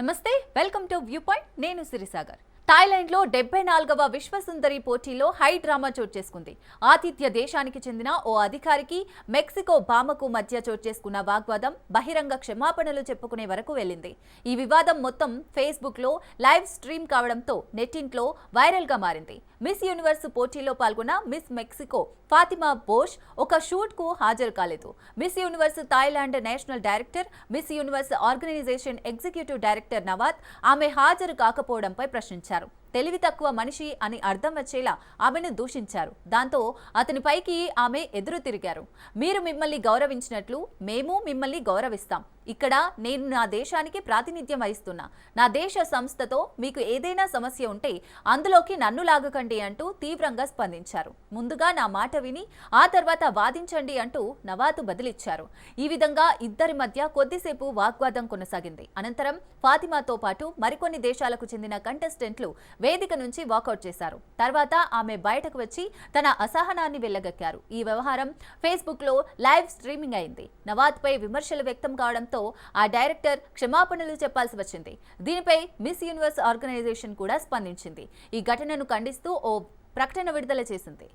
నమస్తే welcome to view point. నేను సిరిసాగర్. థాయిలాండ్లో డెబ్బై నాలుగవ విశ్వసుందరి పోటీలో హై డ్రామా చోటు చేసుకుంది. ఆతిథ్య దేశానికి చెందిన ఓ అధికారికి మెక్సికో బామకు మధ్య చోటు చేసుకున్న వాగ్వాదం బహిరంగ క్షమాపణలు చెప్పుకునే వరకు వెళ్ళింది. ఈ వివాదం మొత్తం ఫేస్బుక్లో లైవ్ స్ట్రీమ్ కావడంతో నెట్టింట్లో వైరల్గా మారింది. మిస్ యూనివర్స్ పోటీలో పాల్గొన్న మిస్ మెక్సికో ఫాతిమా బోష్ ఒక షూట్కు హాజరు కాలేదు. Miss universe Thailand national director miss universe organisation executive director Nawat ఆమె హాజరు కాకపోవడంపై ప్రశ్నించారు. చేశారు తెలివి తక్కువ మనిషి అని అర్థం వచ్చేలా ఆమెను దూషించారు. దాంతో అతనిపైకి ఆమె ఎదురు తిరిగారు. మీరు మిమ్మల్ని గౌరవించినట్లు మేము మిమ్మల్ని గౌరవిస్తాం. ఇక్కడ నేను నా దేశానికి ప్రాతినిధ్యం వహిస్తున్నా. నా దేశ సంస్థతో మీకు ఏదైనా సమస్య ఉంటే అందులోకి నన్ను లాగకండి అంటూ తీవ్రంగా స్పందించారు. ముందుగా నా మాట విని ఆ తర్వాత వాదించండి అంటూ నవాతు బదిలిచ్చారు. ఈ విధంగా ఇద్దరి మధ్య కొద్దిసేపు వాగ్వాదం కొనసాగింది. అనంతరం ఫాతిమాతో పాటు మరికొన్ని దేశాలకు చెందిన కంటెస్టెంట్లు వేదిక నుంచి వాకౌట్ చేశారు. తర్వాత ఆమె బయటకు వచ్చి తన అసహనాన్ని వెళ్ళగక్కారు ఈ వ్యవహారం ఫేస్బుక్లో లైవ్ స్ట్రీమింగ్ అయింది. నవాద్ పై విమర్శలు వ్యక్తం కావడంతో ఆ డైరెక్టర్ క్షమాపణలు చెప్పాల్సి వచ్చింది. దీనిపై మిస్ యూనివర్స్ ఆర్గనైజేషన్ కూడా స్పందించింది. ఈ ఘటనను ఖండిస్తూ ఓ ప్రకటన విడుదల చేసింది.